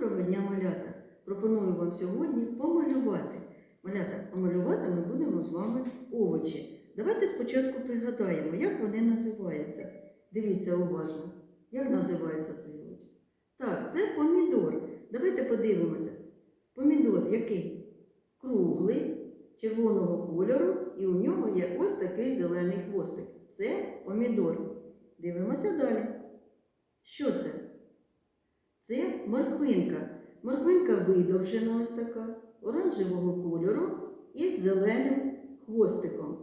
Доброго дня, малята! Пропоную вам сьогодні помалювати. Малята, помалювати ми будемо з вами овочі. Давайте спочатку пригадаємо, як вони називаються. Дивіться уважно, як називається цей овоч. Так, це помідор. Давайте подивимося. Помідор який? Круглий, червоного кольору, і у нього є ось такий зелений хвостик. Це помідор. Дивимося далі. Що це? Це морквинка. Морквинка видовжена ось така, оранжевого кольору із зеленим хвостиком.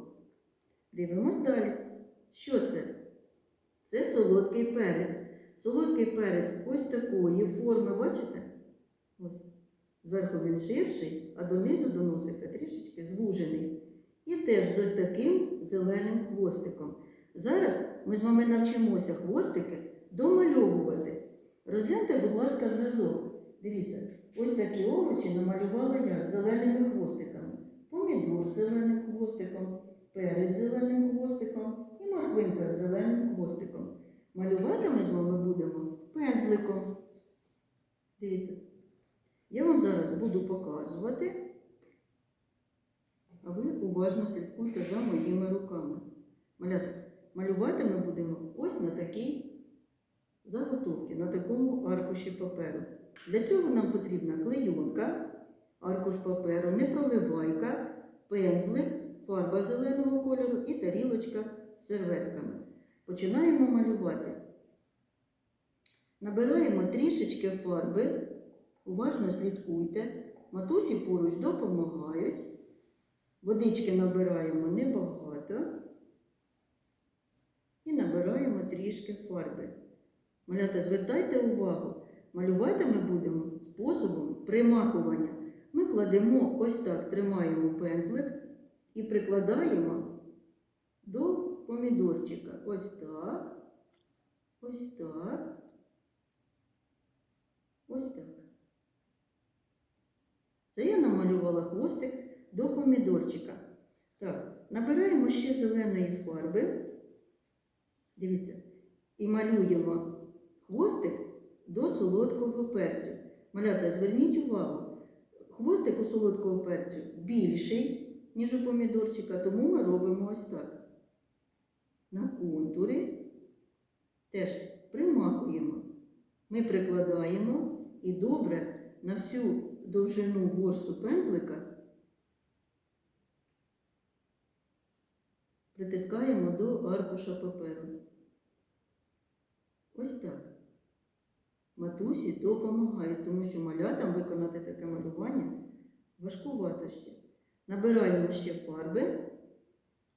Дивимось далі. Що це? Це солодкий перець. Солодкий перець ось такої форми, бачите? Ось. Зверху він ширший, а донизу до носика трішечки звужений. І теж з ось таким зеленим хвостиком. Зараз ми з вами навчимося хвостики домальовувати. Розгляньте, будь ласка, зразок. Дивіться, ось такі овочі намалювала я з зеленими хвостиками. Помідор з зеленим хвостиком, перець з зеленим хвостиком і морквинка з зеленим хвостиком. Малювати ми з вами будемо пензликом. Дивіться, я вам зараз буду показувати, а ви уважно слідкуйте за моїми руками. Малювати ми будемо ось на такій заготовки на такому аркуші паперу. Для цього нам потрібна клейонка, аркуш паперу, непроливайка, пензлик, фарба зеленого кольору і тарілочка з серветками. Починаємо малювати. Набираємо трішечки фарби, уважно слідкуйте. Матусі поруч допомагають. Водички набираємо небагато і набираємо трішки фарби. Малята, звертайте увагу, малювати ми будемо способом примакування. Ми кладемо ось так, тримаємо пензлик і прикладаємо до помідорчика. Ось так, ось так, ось так. Це я намалювала хвостик до помідорчика. Так, набираємо ще зеленої фарби. Дивіться, і малюємо хвостик до солодкого перцю. Малята, зверніть увагу, хвостик у солодкого перцю більший, ніж у помідорчика, тому ми робимо ось так. На контурі теж примакуємо. Ми прикладаємо і добре на всю довжину ворсу пензлика притискаємо до аркуша паперу. Ось так. Матусі допомагають, тому що малятам виконати таке малювання важкувато ще. Набираємо ще фарби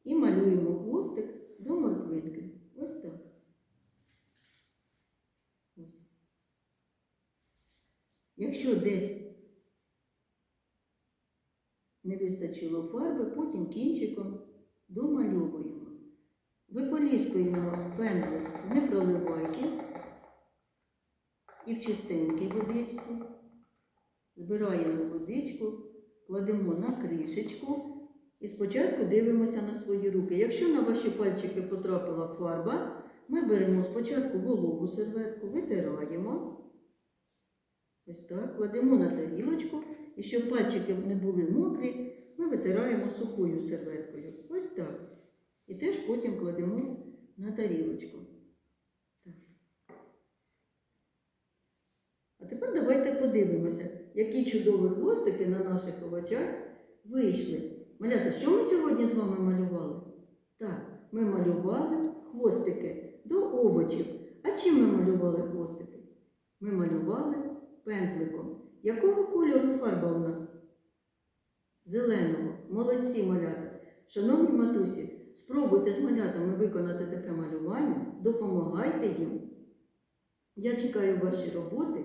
і малюємо хвостик до морквинки. Ось так. Ось. Якщо десь не вистачило фарби, потім кінчиком домальовуємо. Виполіскуємо пензлик в непроливайки і в чистенькій водичці. Збираємо водичку, кладемо на кришечку і спочатку дивимося на свої руки. Якщо на ваші пальчики потрапила фарба, ми беремо спочатку вологу серветку, витираємо. Ось так, кладемо на тарілочку, і щоб пальчики не були мокрі, ми витираємо сухою серветкою. Ось так. І теж потім кладемо на тарілочку. Так. А тепер давайте подивимося, які чудові хвостики на наших овочах вийшли. Малята, що ми сьогодні з вами малювали? Так, ми малювали хвостики до овочів. А чим ми малювали хвостики? Ми малювали пензликом. Якого кольору фарба у нас? Зеленого. Молодці малята. Шановні матусі, спробуйте з малятами виконати таке малювання, допомагайте їм. Я чекаю ваші роботи.